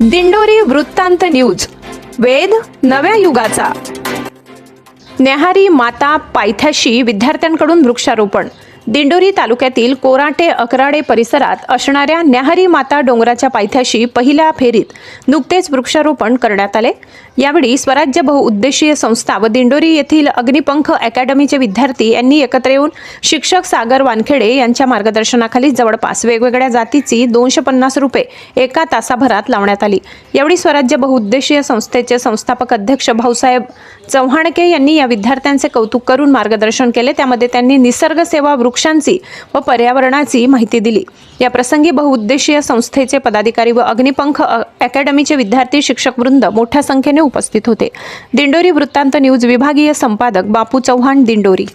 दिंडोरी वृत्तांत न्यूज. वेद नव्या युगाचा. न्याहारी माता पायथ्याशी विद्यार्थ्यांकडून वृक्षारोपण. दिंडोरी तालुक्यातील कोराटे अकराडे परिसरात असणाऱ्या न्याहरी माता डोंगराच्या पायथ्याशी पहिल्या फेरीत नुकतेच वृक्षारोपण करण्यात आले. यावेळी स्वराज्य बहुउद्देशीय संस्था व दिंडोरी येथील अग्निपंख अकॅडमीचे विद्यार्थी यांनी एकत्र येऊन शिक्षक सागर वानखेडे यांच्या मार्गदर्शनाखाली जवळपास वेगवेगळ्या जातीची दोनशे पन्नास रुपये एका तासाभरात लावण्यात आली. यावेळी स्वराज्य बहुउद्देशीय संस्थेचे संस्थापक अध्यक्ष भाऊसाहेब चव्हाणके यांनी या विद्यार्थ्यांचे कौतुक करून मार्गदर्शन केले. त्यामध्ये त्यांनी निसर्ग सेवा वृक्षांची व पर्यावरणाची माहिती दिली. या प्रसंगी बहुउद्देशीय संस्थेचे पदाधिकारी व अग्निपंख अकॅडमीचे विद्यार्थी शिक्षक वृंद मोठ्या संख्येने उपस्थित होते. दिंडोरी वृत्तांत न्यूज विभागीय संपादक बापू चव्हाण दिंडोरी.